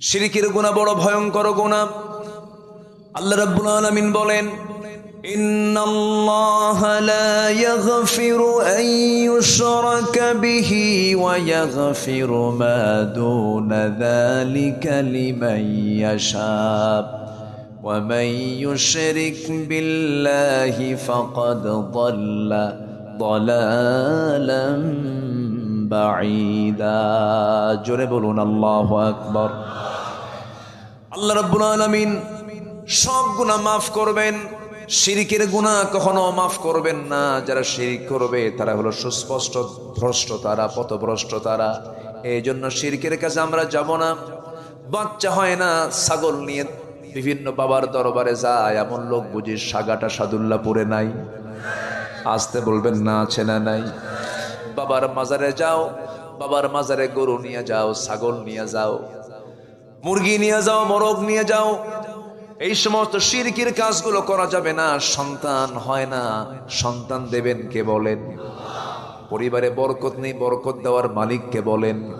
শিরিকের গুণা বড় ভয়ঙ্কর গুণা আল্লাহ রাব্বুল আলামিন বলেন إن الله لا يغفر أن يشرك به ويغفر ما دون ذلك لمن يشاء ومن يشرك بالله فقد ضل ضلالا بعيدا জোরে বলুন আল্লাহু আকবার আল্লাহ রাব্বুল আলামিন সব গুনাহ মাফ করবেন। শিরিকের গুনাহ কখনো মাফ করবেন না। যারা শিরিক করবে, তারা হলো সুস্পষ্ট ভ্রষ্ট তারা, পথভ্রষ্ট তারা। এই জন্য শিরিকের কাছে আমরা যাব না। বাচ্চা হয় না, ছাগল নিয়ে বিভিন্ন বাবার দরবারে যায়। এমন লোক বুঝি সাগাটা সাদুল্লাপুরে নাই। আসতে বলবেন না, আছে না নাই। বাবার মাজারে যাও, বাবার মাজারে গরু নিয়ে যাও, ছাগল নিয়ে যাও। মুরগি নিয়ে যাও, মোরগ নিয়ে যাও। এই সমস্ত শিরকির কাজগুলো করা যাবে না, সন্তান হয় না। সন্তান দেবেন কে বলেন? পরিবারে বরকত নেই, বরকত দেওয়ার মালিককে বলেন?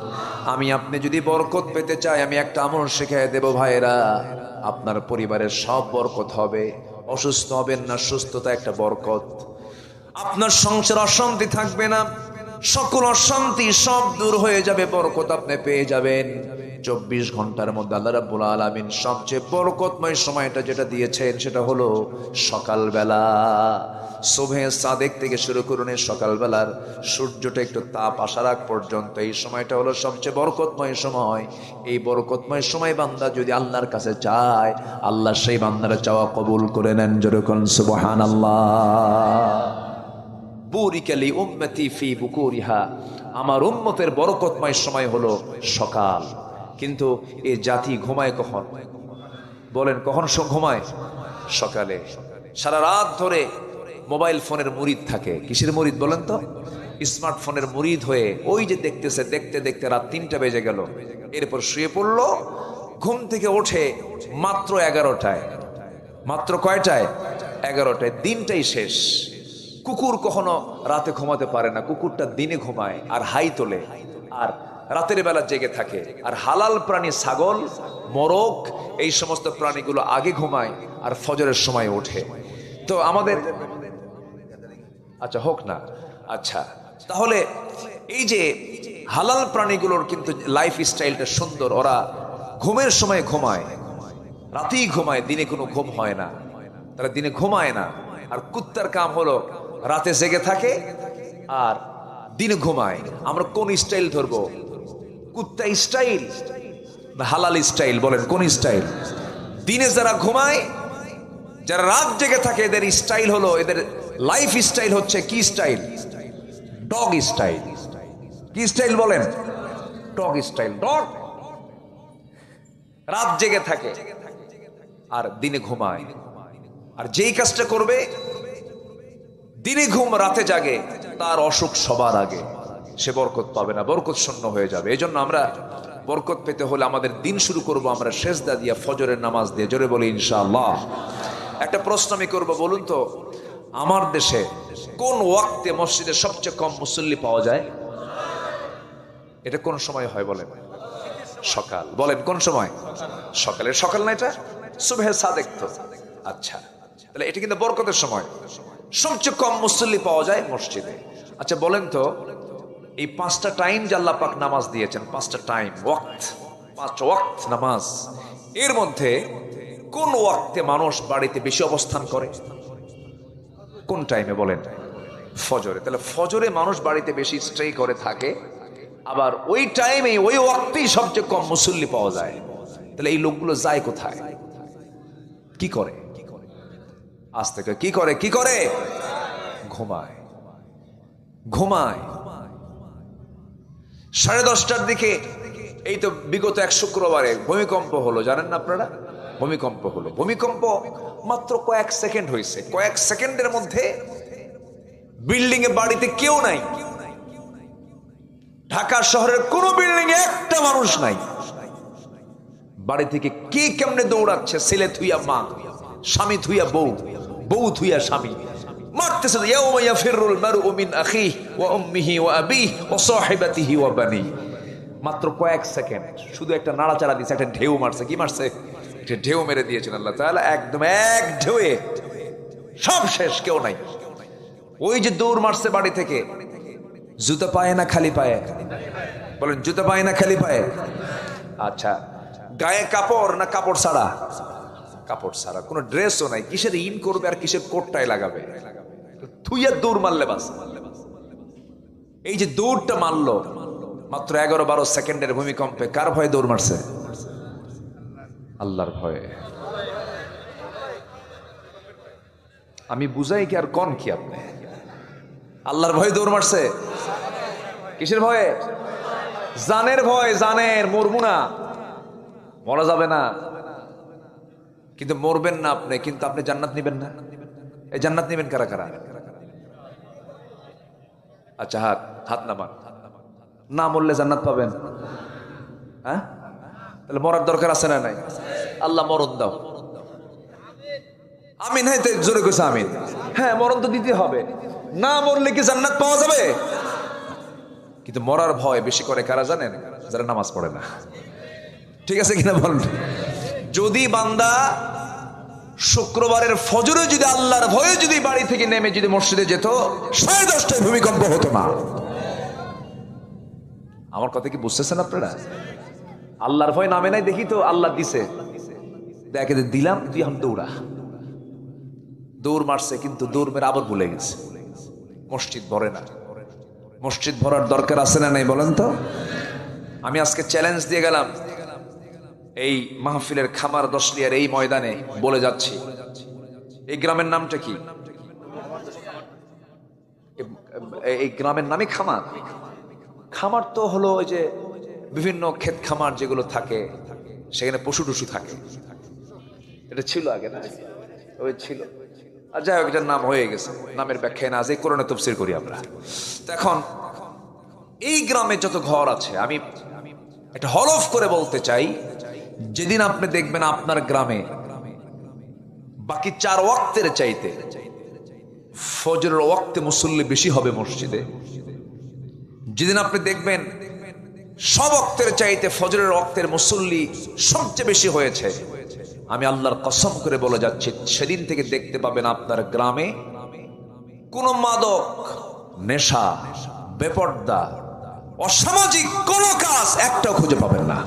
আমি, আপনি যদি বরকত পেতে চাই, আমি একটা আমল শেখাই দেব ভাইরা আপনার পরিবারের সব বরকত হবে। অসুস্থ হবেন না, সুস্থতা একটা বরকত। আপনার সংসার অশান্তি থাকবে না। সকল অশান্তি সব দূর হয়ে যাবে, বরকত আপনি পেয়ে যাবেন। চব্বিশ ঘণ্টার মধ্যে আল্লাহ রাব্বুল আলামিন সবচেয়ে বরকতময় সময়টা যেটা দিয়েছেন সেটা হলো সকালবেলা। শোভে সাদেক থেকে শুরু করুন সকালবেলার সূর্যটা একটু তাপ আসার আগ পর্যন্ত এই সময়টা হলো সবচেয়ে বরকতময় সময়। এই বরকতময় সময় বান্দা যদি আল্লাহর কাছে চায়, আল্লাহ সেই বান্দার চাওয়া কবুল করে নেন যেরকম সুবহান আল্লাহ ফি আমার উম্মতের বরকতময় সময় হলো সকাল। কিন্তু এ জাতি ঘুমায় কখন? বলেন, কখন ঘুমায়? সকালে। সারা রাত ধরে মোবাইল ফোনের মুরিদ থাকে। কিসের মুরিদ বলেন তো? স্মার্টফোনের মুরিদ হয়ে ওই যে দেখতেছে, দেখতে দেখতে রাত তিনটা বেজে গেল। এরপর শুয়ে পড়ল, ঘুম থেকে ওঠে মাত্র এগারোটায়। মাত্র কয়টায়? এগারোটায়। দিনটাই শেষ। কুকুর কখনো রাতে ঘুমাতে পারে না। কুকুরটা দিনে ঘুমায় আর হাই তোলে। আর রাতের বেলা জেগে থাকে। আর হালাল প্রাণী ছাগল, মোরগ, এই সমস্ত প্রাণীগুলো আগে ঘুমায় আর ফজরের সময় ওঠে। তো আমাদের আচ্ছা হোক না। আচ্ছা তাহলে এই যে হালাল প্রাণীগুলোর কিন্তু লাইফ স্টাইলটা সুন্দর, ওরা ঘুমের সময় ঘুমায়, রাতেই ঘুমায়, দিনে কোনো ঘুম হয় না। তারা দিনে ঘুমায় না। আর কুত্তার কাম হলো রাতে জেগে থাকে আর দিনে ঘুমায়। আমরা কোন স্টাইল ধরবো? কুত্তা স্টাইল। না হালাল স্টাইল বলেন, কোন স্টাইল? দিনে যারা ঘুমায়, যারা রাত জেগে থাকে, এদের স্টাইল হলো, এদের লাইফ স্টাইল হচ্ছে কি স্টাইল? Dog style. কি স্টাইল বলেন? Dog style, dog. রাত জেগে থাকে আর দিনে ঘুমায়। আর যেই কাজটা করবে, দিনে ঘুম, রাতে জাগে, তার অসুখ সবার আগে। সে বরকত পাবে না, বরকত শূন্য হয়ে যাবে। এই জন্য আমরা বরকত পেতে হলে আমাদের দিন শুরু করব আমরা শেষ দিয়া, ফজরের নামাজ দিয়ে। জোরে বলি, ইনশাআল্লাহ। একটা প্রশ্ন আমি করব, বলুন তো, আমার দেশে কোন ওয়াক্তে মসজিদে সবচেয়ে কম মুসল্লি পাওয়া যায়? এটা কোন সময় হয় বলেন? সকাল। বলেন, কোন সময়? সকালের সকাল না এটা? সুবহে সাদেক তো। আচ্ছা তাহলে এটা কিন্তু বরকতের সময়। সবচেয়ে কম মুসল্লি পাওয়া যায় মসজিদে। আচ্ছা বলেন তো এই পাঁচটা টাইম যে আল্লাহ পাক নামাজ দিয়েছেন, পাঁচটা টাইম পাঁচ ওয়াক্ত নামাজ। এর মধ্যে কোন ওয়াক্তে মানুষ বাড়িতে বেশি অবস্থান করে? কোন টাইমে বলেন? ফজরে। তাহলে ফজরে মানুষ বাড়িতে বেশি স্টে করে, থাকে। আবার ওই টাইমে ওই ওয়াক্তেই সবচেয়ে কম মুসল্লি পাওয়া যায়। তাহলে এই লোকগুলো যায় কোথায়? কি করে? আজ থেকে কি করে? কি করে? ঘুমায়। ঘুমায়। সাড়ে দশটার দিকে এই তো বিগত এক শুক্রবারে ভূমিকম্প হলো, জানেন না আপনারা? ভূমিকম্প হলো। ভূমিকম্প মাত্র কয়েক সেকেন্ড হয়েছে। কয়েক সেকেন্ডের মধ্যে বিল্ডিং এ বাড়িতে কেউ নাই। ঢাকা শহরের কোন বিল্ডিং এ একটা মানুষ নাই। বাড়ি থেকে কে কেমনে দৌড়াচ্ছে? ছেলে থুইয়া মা, স্বামী থুইয়া বউ বউ থুইয়া স্বামী। মারতেছে ইয়াউমা ইয়াফিরুল মারউ মিন আখিহি ওয়া উম্মিহি ওয়া আবিহি ওয়া সাহিবাতিহি ওয়া বানি। মাত্র কয়েক সেকেন্ড, শুধু একটা নাড়াচাড়া দিয়েছে একটা ঢেউ মারছে। কি মারছে? একটা ঢেউ মেরে দিয়েছেন আল্লাহ তাআলা, একদম এক ঢেউয়ে। সব শেষ, কেউ নাই। ওই যে দৌড় মারছে বাড়ি থেকে, জুতো পায়ে না খালি পায়ে? বলেন, জুতো পায় না খালি পায়ে? আচ্ছা গায়ে কাপড় না কাপড় ছাড়া? কাপড় ছাড়া, কোনো ড্রেসও নাই। কিসের ইন করবে আর কিসের কোটটাই লাগাবে? থুইয়া দৌড় মারলে বাস। এই যে দৌড়টা মারলো, মাত্র এগারো বারো সেকেন্ডের ভূমিকম্পে কার ভয়ে দৌড় মারছে? আল্লাহর ভয়ে। আমি বুঝাই কি আর কন কি আপনি? আল্লাহর ভয়ে দৌড় মারছে? কিসের ভয়ে? জানের ভয়, জানের, মরবো না। মরা যাবে না। কিন্তু মরবেন না আপনি, কিন্তু আপনি জান্নাত নিবেন না। এই জান্নাত নিবেন কারা কারা? আচ্ছা হাত হাত নামান। না মরলে জান্নাত পাবেন। হ্যাঁ? তাহলে মরার দরকার আছে না নাই? আল্লাহ মরণ দাও। আমিন হ্যাঁ জোরে কইছে আমিন। হ্যাঁ মরণ তো দিতে হবে। না মরলে কি জান্নাত পাওয়া যাবে? কিন্তু মরার ভয় বেশি করে কারা জানেন? যারা নামাজ পড়ে না। ঠিক আছে কিনা বলেন? যদি বান্দা শুক্রবারের ফজরে যদি আল্লাহর ভয়ে যদি বাড়ি থেকে নেমে যদি মসজিদে যেত, সাড়ে দশটায় ভূমিকম্প হতো না আমার কথা কি বুঝতেছেন আপনারা? আল্লাহর ভয় নামে নাই, দেখি তো আল্লাহ দিছে। দেখে দিলাম, তুই এখন দৌড়া। দৌড় মারছে, কিন্তু দৌড় মেরে আবার ভুলে গেছে। মসজিদ ভরে না। মসজিদ ভরার দরকার আছে না নাই বলেন তো? আমি আজকে চ্যালেঞ্জ দিয়ে গেলাম। এই মাহফিলের খামার দশলিয়ার এই ময়দানে বলে যাচ্ছি। এই গ্রামের নামটা কি? এই গ্রামের নামই খামার। খামার তো হলো ওই যে বিভিন্ন ক্ষেত খামার যেগুলো থাকে, সেখানে পশু টুসু থাকে। এটা ছিল আগে, না? ওই ছিল। আর যাই হোক, এটার নাম হয়ে গেছে। নামের ব্যাখ্যায় না যে করোনা তফসির করি আমরা। এখন এই গ্রামে যত ঘর আছে, আমি একটা হলফ করে বলতে চাই যেদিন আপনি দেখবেন আপনার গ্রামে বাকি চার ওয়াক্তের চাইতে ফজরের ওয়াক্তে মুসল্লি বেশি হবে মসজিদে। যেদিন আপনি দেখবেন সব অক্তের চাইতে ফজরের অক্তের মুসল্লি সবচেয়ে বেশি হয়েছে। আমি আল্লাহর কসম করে বলে যাচ্ছি, সেদিন থেকে দেখতে পাবেন আপনার গ্রামে কোন মাদক, নেশা, বেপর্দা, অসামাজিক কোন কাজ একটাও খুঁজে পাবেন না।